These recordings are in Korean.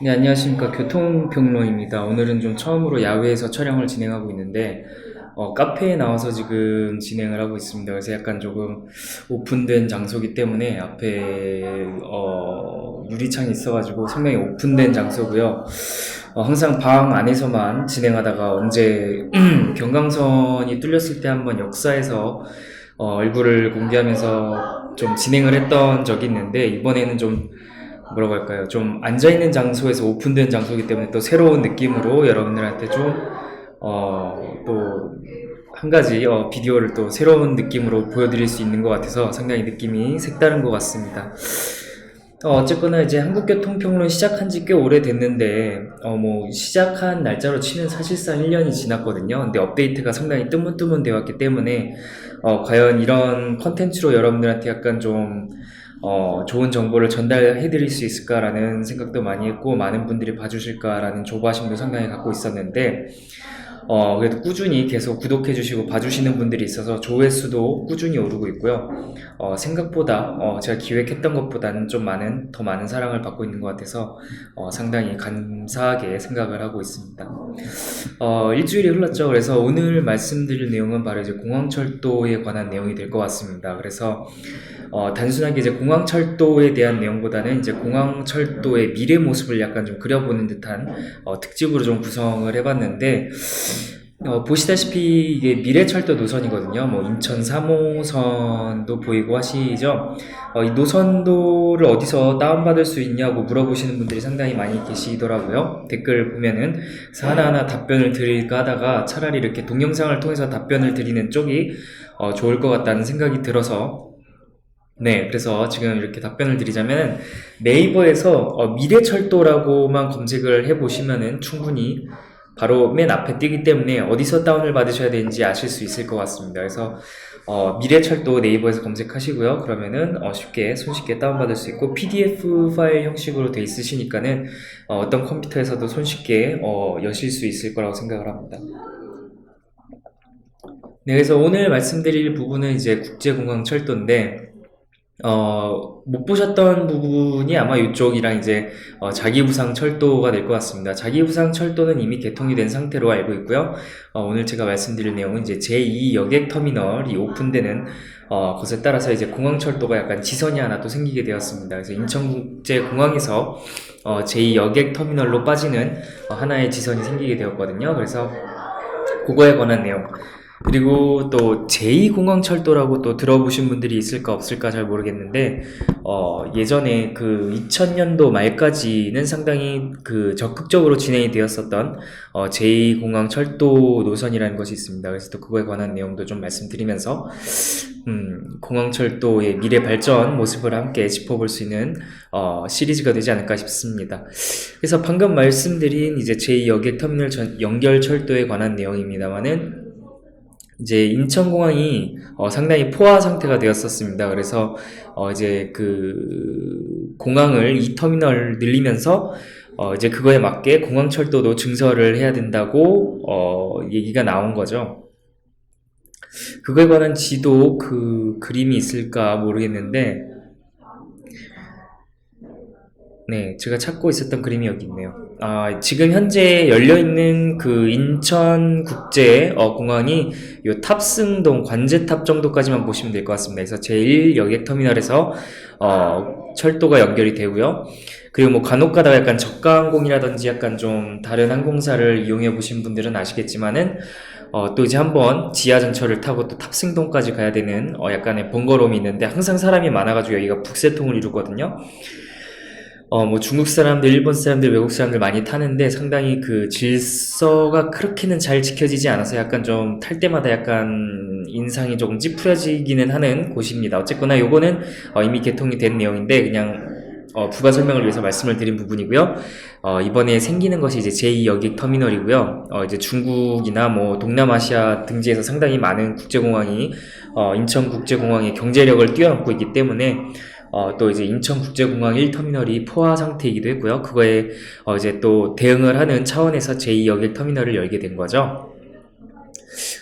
네, 안녕하십니까. 교통평로입니다. 오늘은 좀 처음으로 야외에서 촬영을 진행하고 있는데, 어, 카페에 나와서 지금 진행을 하고 있습니다. 그래서 약간 조금 오픈된 장소이기 때문에 앞에, 어, 유리창이 있어가지고 상당히 오픈된 장소고요. 어, 항상 방 안에서만 진행하다가 언제 경강선이 뚫렸을 때 한번 역사에서 어, 얼굴을 공개하면서 좀 진행을 했던 적이 있는데, 이번에는 좀 뭐라고 할까요? 좀 앉아있는 장소에서 오픈된 장소이기 때문에 또 새로운 느낌으로 여러분들한테 좀, 어, 또, 한 가지, 어, 비디오를 또 새로운 느낌으로 보여드릴 수 있는 것 같아서 상당히 느낌이 색다른 것 같습니다. 어, 어쨌거나 이제 한국교통평론 시작한 지 꽤 오래됐는데, 어, 뭐, 시작한 날짜로 치면 사실상 1년이 지났거든요. 근데 업데이트가 상당히 뜨문뜨문 되었기 때문에, 어, 과연 이런 컨텐츠로 여러분들한테 약간 좀, 어, 좋은 정보를 전달해 드릴 수 있을까라는 생각도 많이 했고, 많은 분들이 봐주실까라는 조바심도 상당히 갖고 있었는데, 어, 그래도 꾸준히 계속 구독해 주시고 봐주시는 분들이 있어서 조회수도 꾸준히 오르고 있고요. 어, 생각보다, 어, 제가 기획했던 것보다는 좀 많은, 더 많은 사랑을 받고 있는 것 같아서, 어, 상당히 감사하게 생각을 하고 있습니다. 어, 일주일이 흘렀죠. 그래서 오늘 말씀드릴 내용은 바로 이제 공항철도에 관한 내용이 될 것 같습니다. 그래서, 어, 단순하게 이제 공항철도에 대한 내용보다는 이제 공항철도의 미래 모습을 약간 좀 그려보는 듯한 어, 특집으로 좀 구성을 해봤는데 어, 보시다시피 이게 미래 철도 노선이거든요. 뭐 인천 3호선도 보이고 하시죠. 어, 이 노선도를 어디서 다운받을 수 있냐고 물어보시는 분들이 상당히 많이 계시더라고요. 댓글 보면은 하나하나 답변을 드릴까 하다가 차라리 이렇게 동영상을 통해서 답변을 드리는 쪽이 어, 좋을 것 같다는 생각이 들어서 네, 그래서 지금 이렇게 답변을 드리자면 네이버에서 어, 미래철도라고만 검색을 해보시면은 충분히 바로 맨 앞에 뜨기 때문에 어디서 다운을 받으셔야 되는지 아실 수 있을 것 같습니다. 그래서 어, 미래철도 네이버에서 검색하시고요. 그러면은 어, 쉽게 손쉽게 다운받을 수 있고 PDF 파일 형식으로 돼 있으시니까는 어, 떤 컴퓨터에서도 손쉽게 어, 여실 수 있을 거라고 생각을 합니다. 네, 그래서 오늘 말씀드릴 부분은 이제 국제공항 철도인데 어, 못 보셨던 부분이 아마 이쪽이랑 이제 어, 자기부상 철도가 될 것 같습니다. 자기부상 철도는 이미 개통이 된 상태로 알고 있고요. 어, 오늘 제가 말씀드릴 내용은 이제 제2 여객 터미널이 오픈되는 어, 것에 따라서 이제 공항철도가 약간 지선이 하나 또 생기게 되었습니다. 그래서 인천국제공항에서 어, 제2 여객 터미널로 빠지는 어, 하나의 지선이 생기게 되었거든요. 그래서 그거에 관한 내용. 그리고 또 제2공항철도라고 또 들어보신 분들이 있을까 없을까 잘 모르겠는데 어, 예전에 그 2000년도 말까지는 상당히 그 적극적으로 진행이 되었었던 어, 제2공항철도 노선이라는 것이 있습니다. 그래서 또 그거에 관한 내용도 좀 말씀드리면서 음, 공항철도의 미래 발전 모습을 함께 짚어볼 수 있는 어, 시리즈가 되지 않을까 싶습니다. 그래서 방금 말씀드린 이제 제2여객 터미널 전, 연결철도에 관한 내용입니다만은 이제 인천공항이 어, 상당히 포화 상태가 되었었습니다. 그래서 어, 이제 그 공항을 이 터미널 늘리면서 어, 이제 그거에 맞게 공항철도도 증설을 해야 된다고 어, 얘기가 나온 거죠. 그거에 관한 지도 그 그림이 있을까 모르겠는데 네, 제가 찾고 있었던 그림이 여기 있네요. 아, 지금 현재 열려있는 그 인천국제 어, 공항이 요 탑승동 관제탑 정도까지만 보시면 될 것 같습니다. 그래서 제1여객터미널에서 어, 철도가 연결이 되고요. 그리고 뭐 간혹 가다가 약간 저가항공이라든지 약간 좀 다른 항공사를 이용해 보신 분들은 아시겠지만은 어, 또 이제 한번 지하전철을 타고 또 탑승동까지 가야 되는 어, 약간의 번거로움이 있는데 항상 사람이 많아가지고 여기가 북새통을 이루거든요. 어, 뭐 중국 사람들, 일본 사람들, 외국 사람들 많이 타는데 상당히 그 질서가 그렇게는 잘 지켜지지 않아서 약간 좀 탈 때마다 약간 인상이 조금 찌푸려지기는 하는 곳입니다. 어쨌거나 요거는 어, 이미 개통이 된 내용인데 그냥 어, 부가 설명을 위해서 말씀을 드린 부분이고요. 어, 이번에 생기는 것이 이제 제2 여객 터미널이고요. 어, 이제 중국이나 뭐 동남아시아 등지에서 상당히 많은 국제공항이 어, 인천국제공항의 경제력을 뛰어넘고 있기 때문에 어, 또 이제 인천국제공항 1터미널이 포화 상태이기도 했고요. 그거에 어, 이제 또 대응을 하는 차원에서 제2여객 터미널을 열게 된 거죠.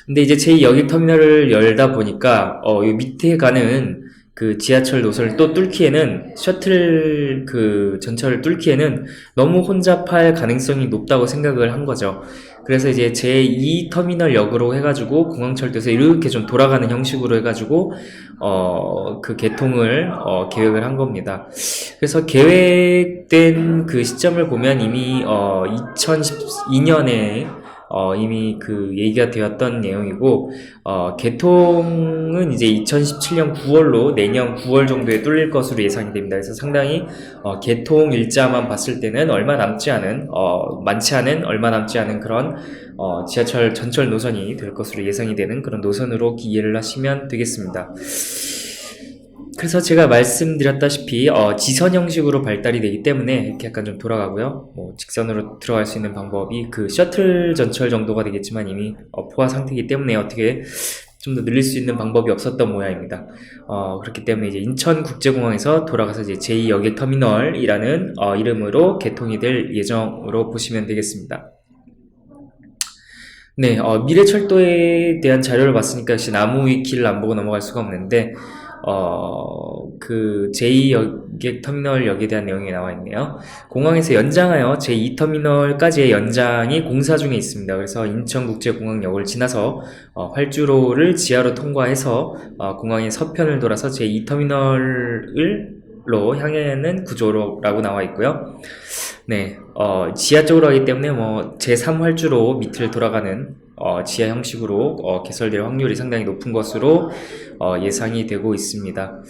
근데 이제 제2여객 터미널을 열다 보니까 어, 이 밑에 가는 그 지하철 노선을 또 뚫기에는 셔틀 그 전철을 뚫기에는 너무 혼잡할 가능성이 높다고 생각을 한 거죠. 그래서 이제 제2 터미널 역으로 해가지고 공항철도에서 이렇게 좀 돌아가는 형식으로 해가지고 어, 그 개통을 어, 계획을 한 겁니다. 그래서 계획된 그 시점을 보면 이미 어, 2012년에 어, 이미 그 얘기가 되었던 내용이고 어, 개통은 이제 2017년 9월로 내년 9월 정도에 뚫릴 것으로 예상이 됩니다. 그래서 상당히 어, 개통 일자만 봤을 때는 얼마 남지 않은 어, 많지 않은 얼마 남지 않은 그런 어, 지하철 전철 노선이 될 것으로 예상이 되는 그런 노선으로 이해를 하시면 되겠습니다. 그래서 제가 말씀드렸다시피 어, 지선 형식으로 발달이 되기 때문에 이렇게 약간 좀 돌아가고요. 뭐 직선으로 들어갈 수 있는 방법이 그 셔틀 전철 정도가 되겠지만 이미 어, 포화 상태이기 때문에 어떻게 좀 더 늘릴 수 있는 방법이 없었던 모양입니다. 어, 그렇기 때문에 이제 인천국제공항에서 돌아가서 이제 제2여객터미널이라는 어, 이름으로 개통이 될 예정으로 보시면 되겠습니다. 네, 어, 미래철도에 대한 자료를 봤으니까 역시 나무 위키를 안 보고 넘어갈 수가 없는데 어, 그 제2여객 터미널역에 대한 내용이 나와 있네요. 공항에서 연장하여 제2터미널까지의 연장이 공사 중에 있습니다. 그래서 인천국제공항역을 지나서 어, 활주로를 지하로 통과해서 어, 공항의 서편을 돌아서 제2터미널을 로 향하는 구조라고 나와 있고요. 네, 어, 지하 쪽으로 하기 때문에 뭐 제3활주로 밑을 돌아가는 어, 지하 형식으로 어, 개설될 확률이 상당히 높은 것으로 어, 예상이 되고 있습니다.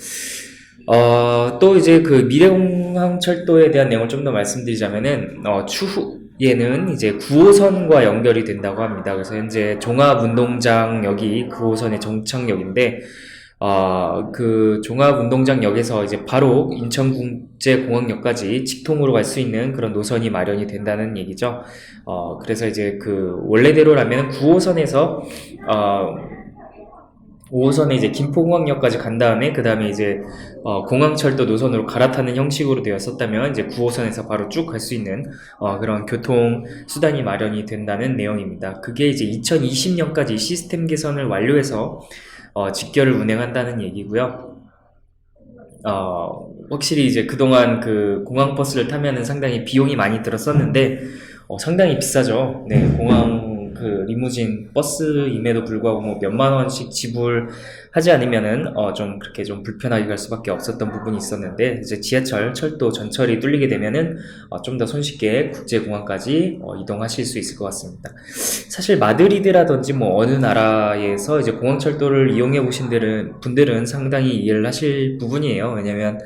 어, 또 이제 그 미래공항철도에 대한 내용을 좀 더 말씀드리자면은 어, 추후에는 이제 9호선과 연결이 된다고 합니다. 그래서 현재 종합운동장역이 9호선의 정착역인데 어, 그 종합운동장역에서 이제 바로 인천국제공항역까지 직통으로 갈 수 있는 그런 노선이 마련이 된다는 얘기죠. 어, 그래서 이제 그 원래대로라면 9호선에서 어, 5호선에 이제 김포공항역까지 간 다음에 그 다음에 이제 어, 공항철도 노선으로 갈아타는 형식으로 되었었다면 이제 9호선에서 바로 쭉 갈 수 있는 어, 그런 교통 수단이 마련이 된다는 내용입니다. 그게 이제 2020년까지 시스템 개선을 완료해서 어, 직결을 운행한다는 얘기고요. 어, 확실히 이제 그동안 그 공항 버스를 타면은 상당히 비용이 많이 들었었는데, 어, 상당히 비싸죠. 네, 공항 그 리무진 버스임에도 불구하고 뭐 몇만 원씩 지불하지 않으면은 어, 좀 그렇게 좀 불편하게 갈 수밖에 없었던 부분이 있었는데, 이제 지하철, 철도, 전철이 뚫리게 되면은 어, 좀 더 손쉽게 국제공항까지 어, 이동하실 수 있을 것 같습니다. 사실 마드리드라든지 뭐 어느 나라에서 이제 공항철도를 이용해 보신 분들은, 분들은 상당히 이해를 하실 부분이에요. 왜냐면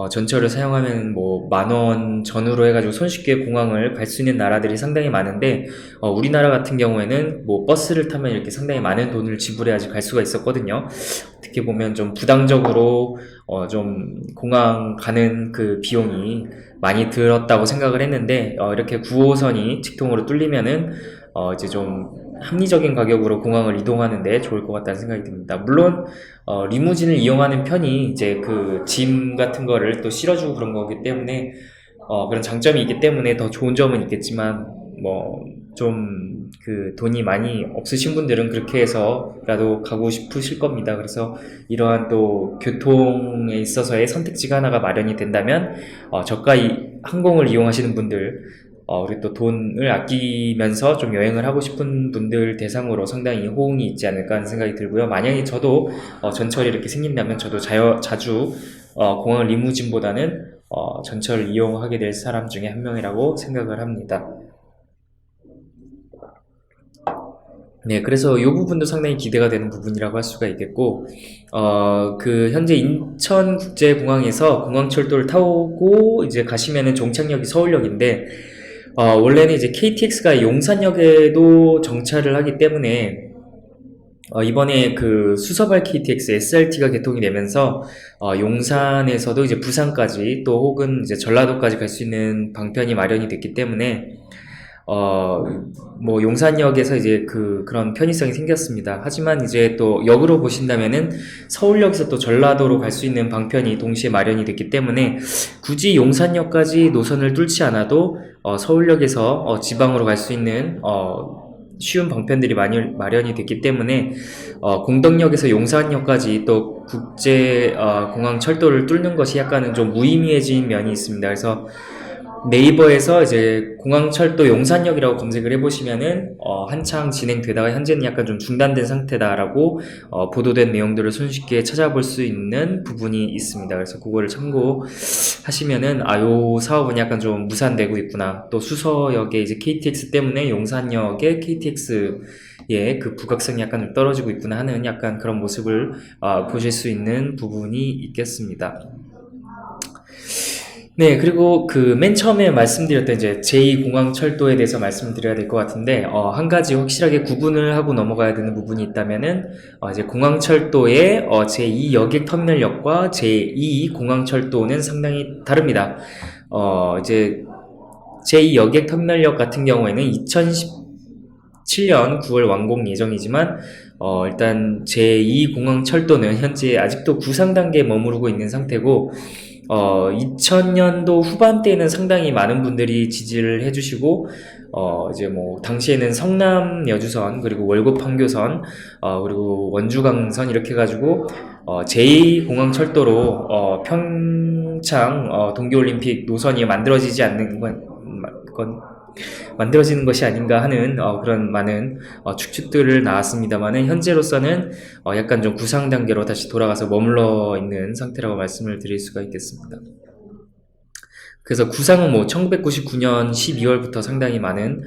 어, 전철을 사용하면 뭐 만 원 전후로 해가지고 손쉽게 공항을 갈 수 있는 나라들이 상당히 많은데 어, 우리나라 같은 경우에는 뭐 버스를 타면 이렇게 상당히 많은 돈을 지불해야지 갈 수가 있었거든요. 어떻게 보면 좀 부당적으로 어, 좀 공항 가는 그 비용이 많이 들었다고 생각을 했는데 어, 이렇게 9호선이 직통으로 뚫리면은 어, 이제 좀 합리적인 가격으로 공항을 이동하는 데 좋을 것 같다는 생각이 듭니다. 물론 어, 리무진을 이용하는 편이 이제 그 짐 같은 거를 또 실어주고 그런 거기 때문에 어, 그런 장점이 있기 때문에 더 좋은 점은 있겠지만 뭐 좀 그 돈이 많이 없으신 분들은 그렇게 해서라도 가고 싶으실 겁니다. 그래서 이러한 또 교통에 있어서의 선택지가 하나가 마련이 된다면 어, 저가 이 항공을 이용하시는 분들 어, 우리 또 돈을 아끼면서 좀 여행을 하고 싶은 분들 대상으로 상당히 호응이 있지 않을까 하는 생각이 들고요. 만약에 저도 어, 전철이 이렇게 생긴다면 저도 자여, 자주 어, 공항 리무진보다는 어, 전철을 이용하게 될 사람 중에 한 명이라고 생각을 합니다. 네, 그래서 이 부분도 상당히 기대가 되는 부분이라고 할 수가 있겠고, 어, 그, 현재 인천국제공항에서 공항철도를 타고 이제 가시면은 종착역이 서울역인데, 어, 원래는 이제 KTX가 용산역에도 정차를 하기 때문에 어, 이번에 그 수서발 KTX SRT가 개통이 되면서 어, 용산에서도 이제 부산까지 또 혹은 이제 전라도까지 갈 수 있는 방편이 마련이 됐기 때문에 어, 뭐 용산역에서 이제 그 그런 편의성이 생겼습니다. 하지만 이제 또 역으로 보신다면은 서울역에서 또 전라도로 갈 수 있는 방편이 동시에 마련이 됐기 때문에 굳이 용산역까지 노선을 뚫지 않아도 어, 서울역에서 어, 지방으로 갈 수 있는 어, 쉬운 방편들이 많이 마련이 됐기 때문에 어, 공덕역에서 용산역까지 또 국제 어, 공항 철도를 뚫는 것이 약간은 좀 무의미해진 면이 있습니다. 그래서 네이버에서 이제 공항철도 용산역이라고 검색을 해보시면은 어, 한창 진행되다가 현재는 약간 좀 중단된 상태다라고 어, 보도된 내용들을 손쉽게 찾아볼 수 있는 부분이 있습니다. 그래서 그거를 참고하시면은 아요 사업은 약간 좀 무산되고 있구나. 또 수서역에 이제 KTX 때문에 용산역에 KTX의 그 부각성이 약간 좀 떨어지고 있구나 하는 약간 그런 모습을 어, 보실 수 있는 부분이 있겠습니다. 네, 그리고 그 맨 처음에 말씀드렸던 이제 제2공항철도에 대해서 말씀드려야 될 것 같은데, 어, 한 가지 확실하게 구분을 하고 넘어가야 되는 부분이 있다면은, 어, 이제 공항철도의 어, 제2여객터미널역과 제2공항철도는 상당히 다릅니다. 어, 이제 제2여객터미널역 같은 경우에는 2017년 9월 완공 예정이지만, 어, 일단 제2공항철도는 현재 아직도 구상 단계에 머무르고 있는 상태고, 어, 2000년도 후반대에는 상당히 많은 분들이 지지를 해주시고, 어, 이제 뭐, 당시에는 성남 여주선, 그리고 월곡 판교선, 어, 그리고 원주강선 이렇게 해가지고, 어, 제2공항철도로, 어, 평창, 어, 동계올림픽 노선이 만들어지지 않는 건, 건 만들어지는 것이 아닌가 하는 어, 그런 많은 어, 축축들을 나왔습니다만은 현재로서는 어, 약간 좀 구상 단계로 다시 돌아가서 머물러 있는 상태라고 말씀을 드릴 수가 있겠습니다. 그래서 구상은 뭐 1999년 12월부터 상당히 많은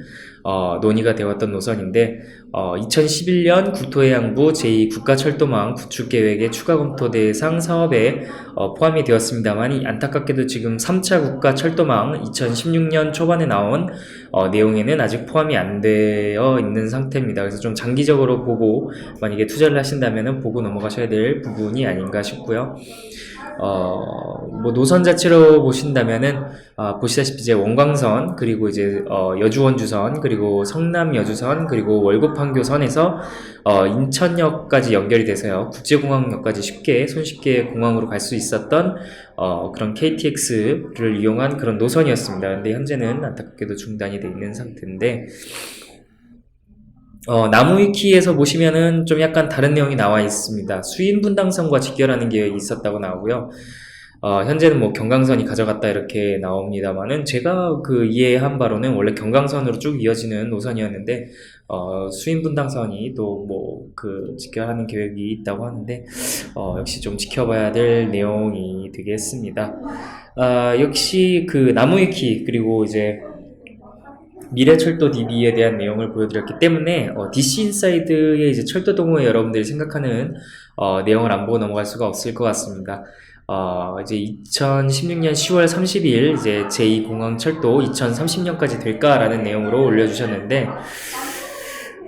어, 논의가 되었던 노선인데 어, 2011년 국토해양부 제2국가철도망 구축 계획의 추가 검토 대상 사업에 어, 포함이 되었습니다만 안타깝게도 지금 3차 국가철도망 2016년 초반에 나온 어, 내용에는 아직 포함이 안 되어 있는 상태입니다. 그래서 좀 장기적으로 보고 만약에 투자를 하신다면 보고 넘어가셔야 될 부분이 아닌가 싶고요. 어, 뭐 노선 자체로 보신다면은 아, 보시다시피 이제 원광선 그리고 이제 어, 여주원주선 그리고 성남 여주선 그리고 월곡 판교선에서 어, 인천역까지 연결이 돼서요 국제공항역까지 쉽게 손쉽게 공항으로 갈 수 있었던 어, 그런 KTX를 이용한 그런 노선이었습니다. 근데 현재는 안타깝게도 중단이 돼 있는 상태인데 어, 나무위키에서 보시면은 좀 약간 다른 내용이 나와 있습니다. 수인 분당선과 직결하는 계획이 있었다고 나오고요. 어, 현재는 뭐 경강선이 가져갔다 이렇게 나옵니다만은 제가 그 이해한 바로는 원래 경강선으로 쭉 이어지는 노선이었는데 어, 수인 분당선이 또 뭐 그 직결하는 계획이 있다고 하는데 어, 역시 좀 지켜봐야 될 내용이 되겠습니다. 아, 역시 그 나무위키 그리고 이제 미래 철도 DB에 대한 내용을 보여드렸기 때문에 어, DC 인사이드의 이제 철도 동호회 여러분들이 생각하는 어, 내용을 안 보고 넘어갈 수가 없을 것 같습니다. 어, 이제 2016년 10월 30일 이제 제2공항 철도 2030년까지 될까라는 내용으로 올려주셨는데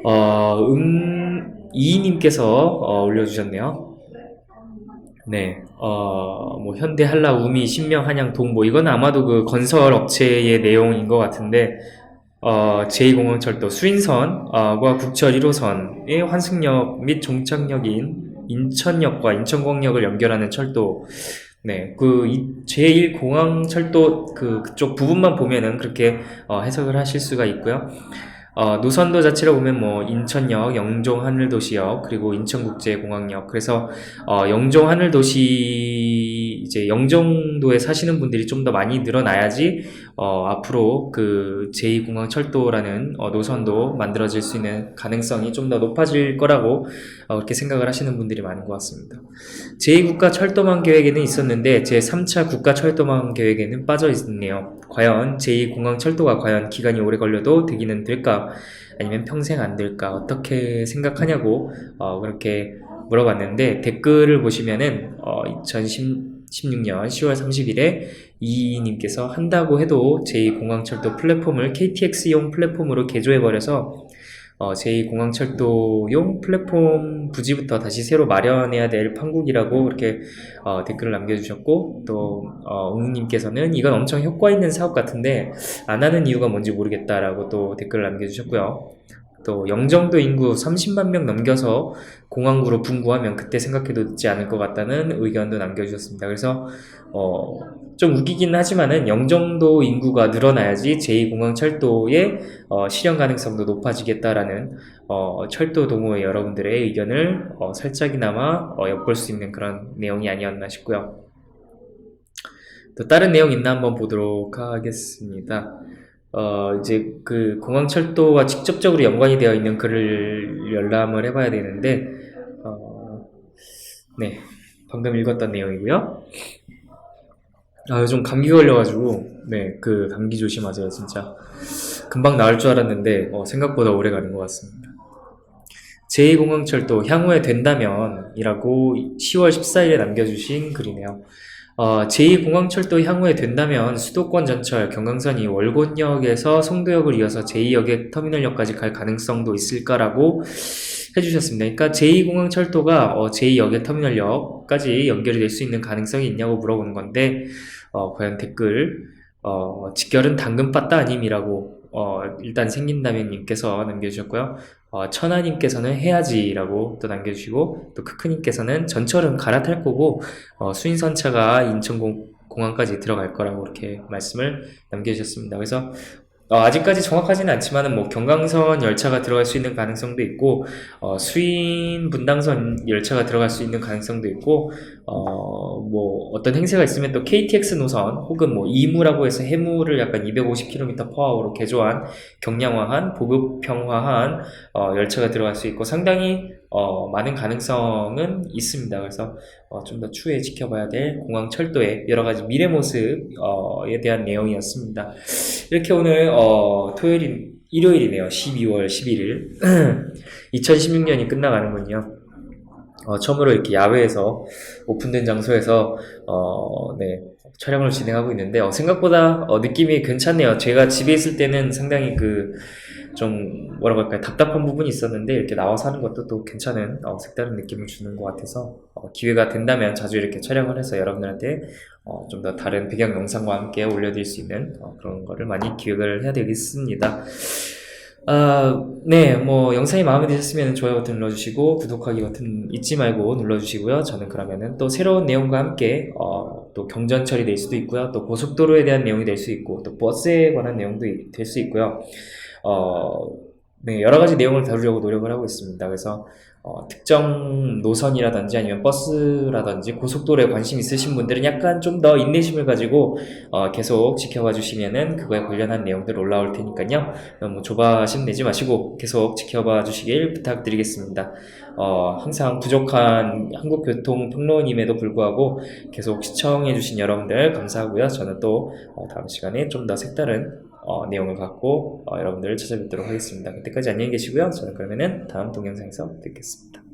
어, 음, 이님께서 어, 올려주셨네요. 네, 어, 뭐, 현대, 한라, 우미, 신명, 한양, 동뭐, 이건 아마도 그 건설 업체의 내용인 것 같은데, 어, 제2공항철도 수인선과 국철 1호선의 환승역 및 종착역인 인천역과 인천공항역을 연결하는 철도. 네, 그 제1 공항 철도 그 그쪽 부분만 보면은 그렇게 어, 해석을 하실 수가 있고요. 어, 노선도 자체로 보면 뭐 인천역, 영종 하늘도시역, 그리고 인천국제공항역. 그래서 어, 영종 하늘도시 이제 영종도에 사시는 분들이 좀 더 많이 늘어나야지 어, 앞으로 그 제2공항 철도라는 어, 노선도 만들어질 수 있는 가능성이 좀 더 높아질 거라고 어, 그렇게 생각을 하시는 분들이 많은 것 같습니다. 제2국가 철도망 계획에는 있었는데 제3차 국가 철도망 계획에는 빠져 있네요. 과연 제2공항 철도가 과연 기간이 오래 걸려도 되기는 될까? 아니면 평생 안 될까? 어떻게 생각하냐고 어, 그렇게 물어봤는데 댓글을 보시면은 어, 2016년 10월 30일에 이님께서 한다고 해도 제2공항철도 플랫폼을 KTX용 플랫폼으로 개조해버려서 어, 제2공항철도용 플랫폼 부지부터 다시 새로 마련해야 될 판국이라고 그렇게 어, 댓글을 남겨주셨고 또 어, 웅님께서는 이건 엄청 효과 있는 사업 같은데 안 하는 이유가 뭔지 모르겠다라고 또 댓글을 남겨주셨고요. 또 영종도 인구 30만 명 넘겨서 공항구로 분구하면 그때 생각해도 늦지 않을 것 같다는 의견도 남겨주셨습니다. 그래서 어, 좀 우기긴 하지만은 영종도 인구가 늘어나야지 제2공항 철도의 어, 실현 가능성도 높아지겠다라는 어, 철도 동호회 여러분들의 의견을 어, 살짝이나마 어, 엿볼 수 있는 그런 내용이 아니었나 싶고요. 또 다른 내용 있나 한번 보도록 하겠습니다. 어, 이제 그 공항철도와 직접적으로 연관이 되어 있는 글을 열람을 해봐야 되는데, 어, 네. 방금 읽었던 내용이고요. 아, 요즘 감기 걸려가지고, 네, 그 감기 조심하세요, 진짜. 금방 나을 줄 알았는데, 어, 생각보다 오래 가는 것 같습니다. 제2공항철도 향후에 된다면 이라고 10월 14일에 남겨주신 글이네요. 어, 제2공항철도 향후에 된다면 수도권 전철 경강선이 월곶역에서 송도역을 이어서 제2역의 터미널역까지 갈 가능성도 있을까라고 해주셨습니다. 그러니까 제2공항철도가 어, 제2역의 터미널역까지 연결이 될 수 있는 가능성이 있냐고 물어보는 건데 어, 과연 댓글 어, 직결은 당근 빠따 아님이라고 어, 일단 생긴다면 님께서 남겨주셨고요. 어, 천하님께서는 해야지라고 또 남겨주시고 또 크크님께서는 전철은 갈아탈 거고 어, 수인선차가 인천공항까지 들어갈 거라고 이렇게 말씀을 남겨주셨습니다. 그래서 어, 아직까지 정확하지는 않지만은 뭐 경강선 열차가 들어갈 수 있는 가능성도 있고 어, 수인 분당선 열차가 들어갈 수 있는 가능성도 있고 어, 뭐 어떤 행사가 있으면 또 KTX 노선 혹은 뭐 이무라고 해서 해무를 약간 250km 퍼아워로 개조한 경량화한 보급형화한 어, 열차가 들어갈 수 있고 상당히 어, 많은 가능성은 있습니다. 그래서 어, 좀 더 추후에 지켜봐야 될 공항 철도의 여러 가지 미래 모습에 대한 내용이었습니다. 이렇게 오늘 어, 토요일 일요일이네요. 12월 11일 2016년이 끝나가는군요. 어, 처음으로 이렇게 야외에서 오픈된 장소에서 어, 네, 촬영을 진행하고 있는데 어, 생각보다 어, 느낌이 괜찮네요. 제가 집에 있을 때는 상당히 그 좀 뭐라고 할까요 답답한 부분이 있었는데 이렇게 나와서 하는 것도 또 괜찮은 어, 색다른 느낌을 주는 것 같아서 어, 기회가 된다면 자주 이렇게 촬영을 해서 여러분들한테 어, 좀 더 다른 배경 영상과 함께 올려드릴 수 있는 어, 그런 거를 많이 기획을 해야 되겠습니다. 아, 네, 뭐 영상이 마음에 드셨으면 좋아요 버튼 눌러주시고 구독하기 버튼 잊지 말고 눌러주시고요. 저는 그러면은 또 새로운 내용과 함께 어, 또 경전철이 될 수도 있고요. 또 고속도로에 대한 내용이 될 수 있고 또 버스에 관한 내용도 될 수 있고요. 어, 네, 여러 가지 내용을 다루려고 노력을 하고 있습니다. 그래서 어, 특정 노선이라든지 아니면 버스라든지 고속도로에 관심 있으신 분들은 약간 좀 더 인내심을 가지고 어, 계속 지켜봐 주시면은 그거에 관련한 내용들 올라올 테니까요. 너무 조바심 내지 마시고 계속 지켜봐 주시길 부탁드리겠습니다. 어, 항상 부족한 한국교통평론임에도 불구하고 계속 시청해 주신 여러분들 감사하고요. 저는 또 어, 다음 시간에 좀 더 색다른 어, 내용을 갖고 어, 여러분들을 찾아뵙도록 하겠습니다. 그때까지 안녕히 계시고요. 저는 그러면은 다음 동영상에서 뵙겠습니다.